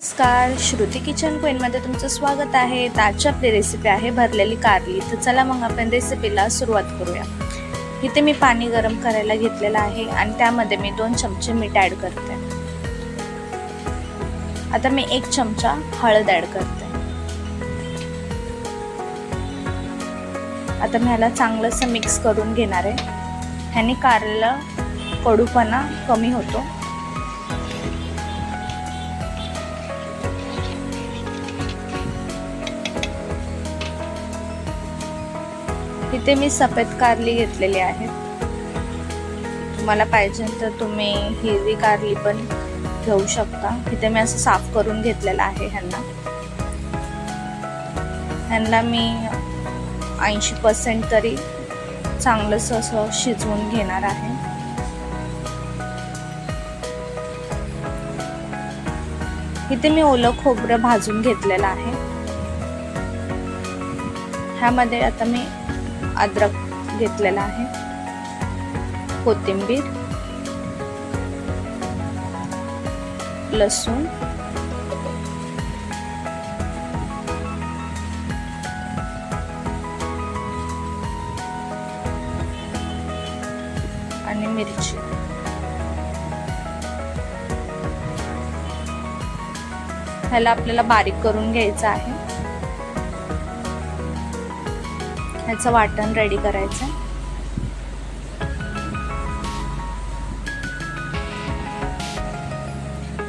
नमस्कार श्रुती किचन क्वीनमध्ये तुमचं स्वागत आहे. तर आजची आपली रेसिपी आहे भरलेली कारली. तर चला मग आपण रेसिपीला सुरुवात करूया. इथे मी पाणी गरम करायला घेतलेलं आहे आणि त्यामध्ये मी दोन चमचे मीठ ॲड करते. आता मी एक चमचा हळद ॲड करते. आता मी ह्याला चांगलंसं मिक्स करून घेणार आहे. ह्याने कारला कडूपणा कमी होतो. इथे मी सफेद कारली घेतलेली आहे. तुम्हाला पाहिजे तर तुम्ही हिरवी कारली पण घेऊ शकता. इथे मी असं साफ करून घेतलेलं आहे ह्यांना. ह्यांना मी ऐंशी पर्सेंट तरी चांगलंसं असं शिजवून घेणार आहे. इथे मी ओलं खोबरं भाजून घेतलेलं आहे. ह्यामध्ये आता मी अद्रक घेतलेला आहे. कोथिंबीर लसूण आणि मिरची. ह्याला आपल्याला बारीक करून घ्यायचं आहे. ह्याचं वाटण रेडी करायचं.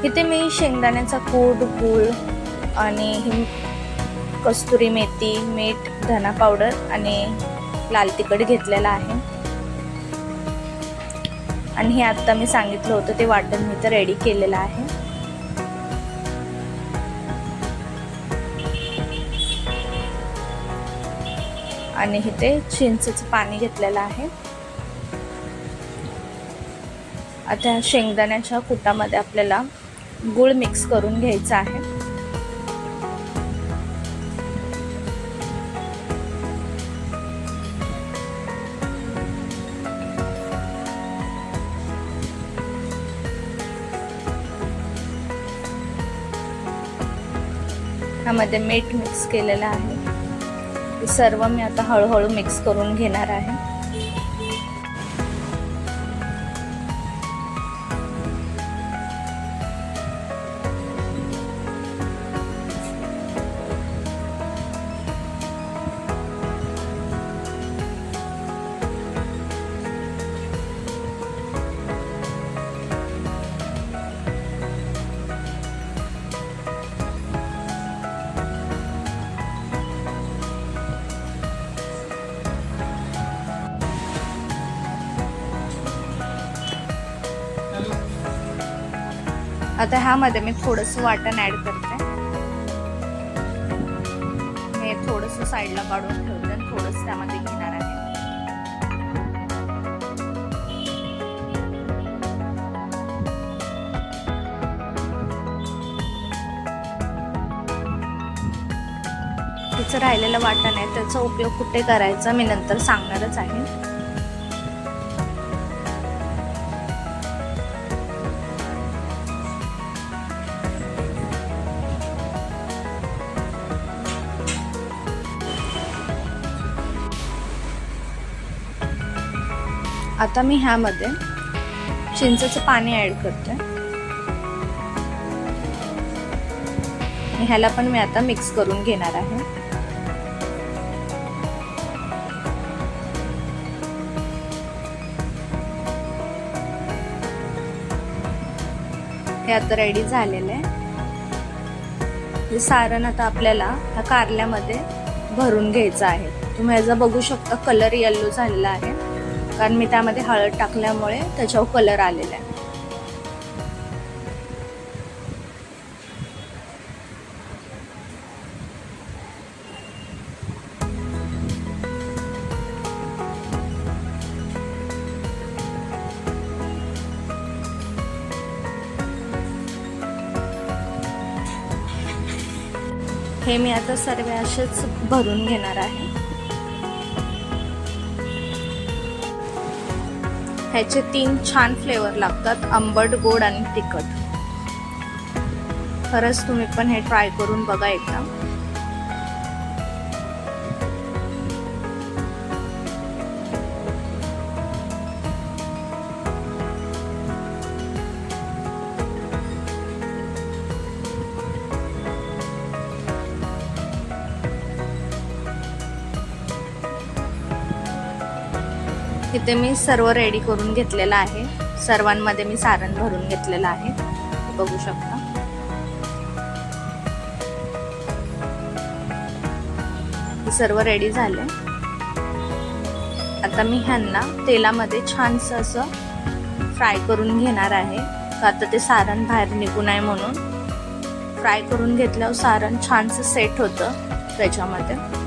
इथे मी शेंगदाण्याचा कूट गूळ आणि कस्तुरी मेथी मीठ धना पावडर आणि लाल तिखट घेतलेला आहे. आणि हे आत्ता मी सांगितलं होतं ते वाटण मी तर रेडी केलेलं आहे. आणि इथे चिंचेचं पाणी घेतलेलं आहे. आता शेंगदाण्याच्या कुटामध्ये आपल्याला गुळ मिक्स करून घ्यायचा आहे. ह्यामध्ये मीठ मिक्स केलेलं आहे. सर्व मी आता हळूहळू मिक्स करून घेणार आहे. आता ह्यामध्ये मी थोडंसं वाटण ॲड करते. हे थोडंसं साईडला काढून ठेवते आणि थोडंसं त्यामध्ये घेणार आहे. तिचं राहिलेलं वाटण आहे त्याचा उपयोग कुठे करायचा मी नंतर सांगणारच आहे. आता मी ह्यामध्ये चिंचेचं पाणी ॲड करते. ह्याला पण मी आता मिक्स करून घेणार आहे. हे आता रेडी झालेलं आहे. हे सारण आता आपल्याला ह्या कारल्यामध्ये भरून घ्यायचं आहे. तुम्ही ह्याचा बघू शकता कलर येल्लो झालेला आहे. कारण मी त्यामध्ये हळद टाकल्यामुळे त्याच्यावर कलर आलेला आहे. हे मी आता सर्व असेच भरून घेणार आहे. ह्याचे तीन छान फ्लेवर लागतात आंबट गोड आणि तिखट. खरंच तुम्ही पण हे ट्राय करून बघा एकदा. इथे मी सर्व रेडी करून घेतलेलं आहे. सर्वांमध्ये मी सारण भरून घेतलेलं आहे. बघू शकता. सर्व रेडी झाले. आता मी ह्यांना तेलामध्ये छानसं असं फ्राय करून घेणार आहे. आता ते सारण बाहेर निघू नये म्हणून. फ्राय करून घेतल्यावर सारण छानसं सेट होतं त्याच्यामध्ये.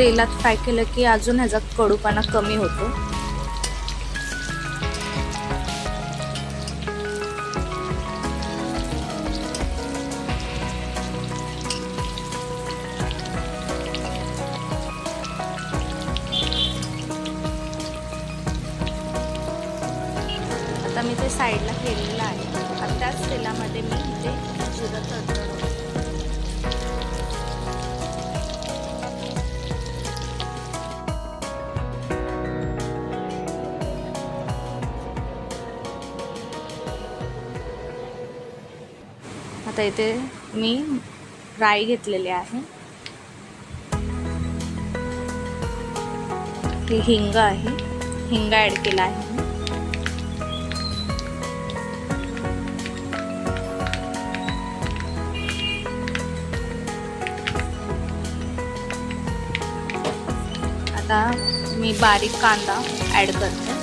तेलात फ्राय केलं की अजून ह्याचा कडूपणा कमी होतो. आता मी ते साईडला केलेलं आहे आता त्याच तेलामध्ये मी ते जिरं आता इथे मी राई घेतलेली आहे. ही हिंग आहे. हिंग ॲड केला आहे आता मी बारीक कांदा ॲड करते.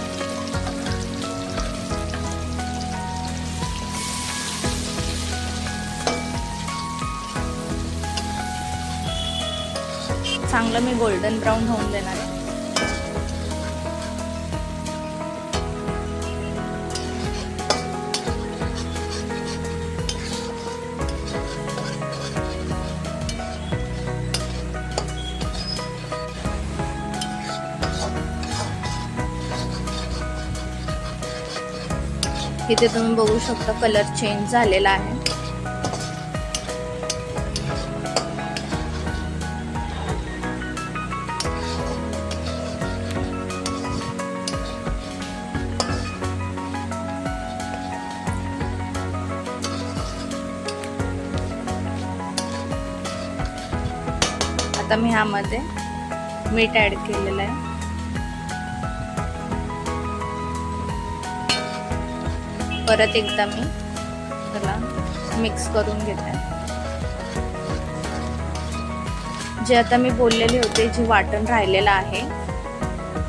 चांगलं मी गोल्डन ब्राऊन होऊन देणार. आहे इथे तुम्ही बघू शकता कलर चेंज झालेला आहे. आता मी ह्यामध्ये मीठ ॲड केलेलं आहे. परत एकदा मी त्याला मिक्स करून घेते. जे आता मी बोललेले होते जे वाटण राहिलेलं आहे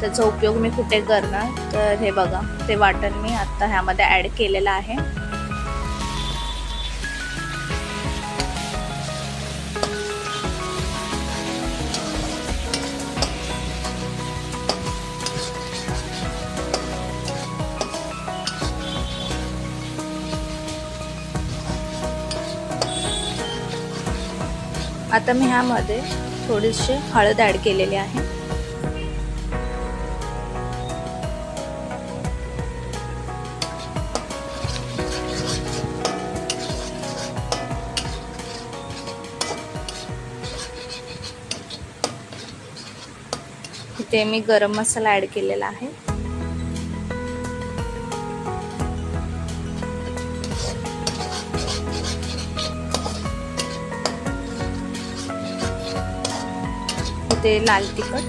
त्याचा उपयोग मी कुठे करणार? तर हे बघा ते वाटण मी आता ह्यामध्ये ॲड केलेलं आहे. आता मी ह्यामध्ये थोडीशी हळद ॲड केलेली आहे. इथे मी गरम मसाला ॲड केलेला आहे. ते लाल तिखट.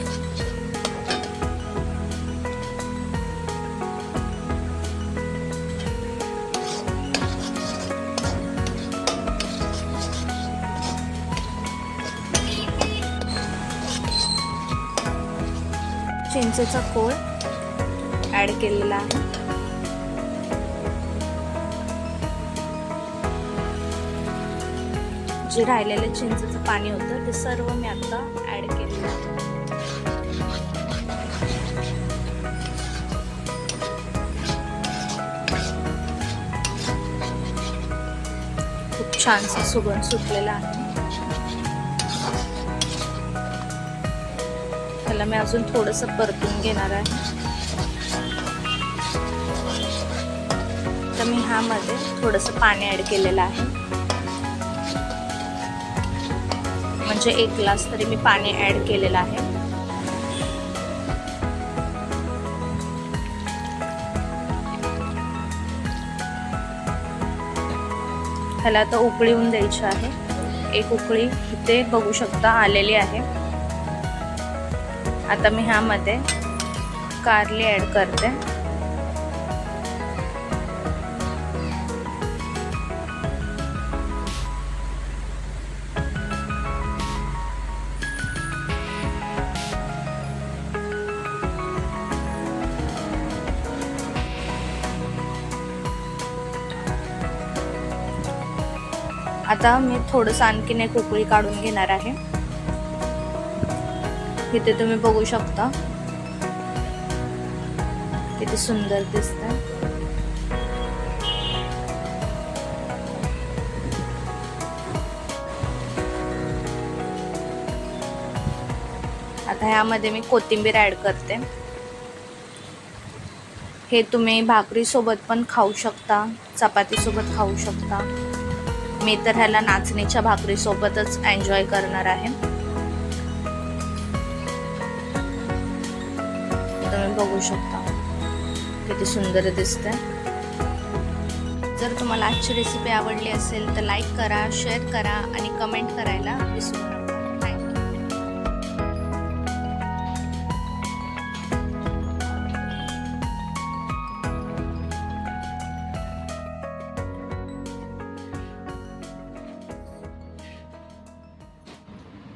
चिंचेचा कोळ ॲड केलेला आहे. जे राहिलेलं चिंचेचं पाणी होतं ते सर्व मी आत्ता ॲड केलं खूप छान सुगंध सुटलेला आहे. त्याला मी अजून थोडंसं परतून घेणार आहे. तर मी ह्यामध्ये थोडंसं पाणी ॲड केलेलं आहे. म्हणजे एक ग्लास तरी मी पाणी ऍड केलेलं आहे. ह्याला आता उकळी द्यायची आहे. एक उकळी इथे बघू शकता आलेली आहे. आता मी ह्यामध्ये कारली ऍड करते. आता मी थोडंसं आणखीन एक उकळी काढून घेणार आहे. इथे तुम्ही बघू शकता. किती सुंदर दिसत आता ह्यामध्ये मी कोथिंबीर ऍड करते. हे तुम्ही भाकरी सोबत पण खाऊ शकता चपाती सोबत खाऊ शकता. मी तर ह्याला नाचणीच्या भाकरीसोबतच एन्जॉय करणार आहे. तुम्ही बघू शकता किती सुंदर दिसतंय. जर तुम्हाला आजची रेसिपी आवडली असेल तर लाईक करा शेअर करा आणि कमेंट करायला विसरू नका.